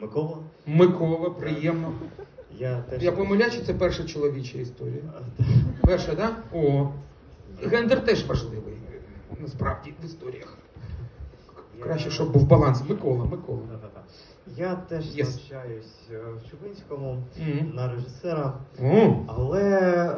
Микола. Микола, приємно. Я теж. Я помиляю, чи це перша чоловіча історія? Перша, да? О. Гендер теж важливий, насправді, в історіях. Краще, щоб був баланс. Микола, Микола. Я теж Yes. навчаюсь е, в Чубинському Мгм. на режисера, О, але е,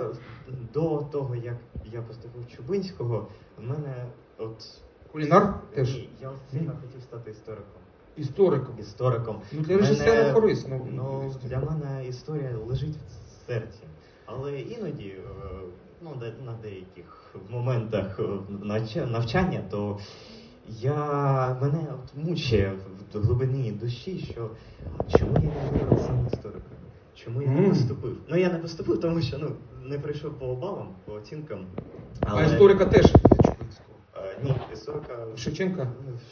до того, як я поступив в Чубинського, в мене от. кулінар теж я от сильно хотів стати істориком. Істориком. Істориком. Ну, для режисера Мене- корисно. Ну, для мене історія лежить в серці. Але іноді, е, ну, на деяких моментах е, навчання, то я мене от мучає в глибині душі, що чому я не вибрав саме історика? Чому я не поступив? Ну я не поступив, тому що ну, не прийшов по балам, по оцінкам. А історика теж в Чубинського. Е, ні, історика В Шевченка?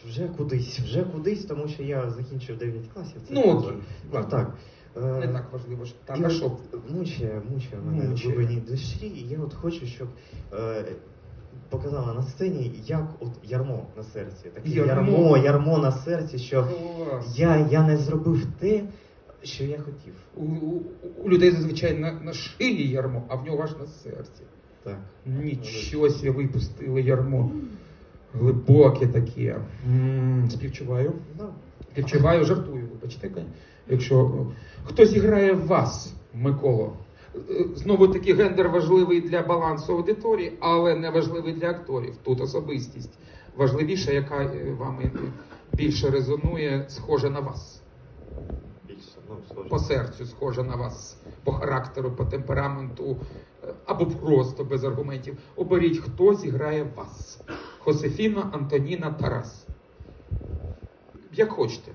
вже кудись, вже кудись, тому що я закінчив 9 класів. Це Ну, дуже- окей. Ну, Ладно. так. Е, Не так важливо. ж. Так, і а от що? Мучає, мучає мене в Мучає. глибині душі, і я от хочу, щоб е, показала на сцені, як от ярмо на серці. Таке Ярмо. ярмо, ярмо, на серці, що Клас. я, я не зробив те, що я хотів. У, у, у людей зазвичай на, на шиї ярмо, а в нього аж на серці. Так. Нічого себе випустили ярмо. Глибоке таке. М, Співчуваю. Співчуваю, жартую, вибачте. Якщо е, хтось грає в вас, Миколо. Е, Знову таки гендер важливий для балансу аудиторії, але не важливий для акторів. Тут особистість важливіша, яка е, вами більше резонує, схожа на вас. більше, ну, по серцю схожа на вас, по характеру, по темпераменту, або просто без аргументів. Оберіть, хто зіграє вас. Хосефіна, Антоніна, Тарас. Як хочете.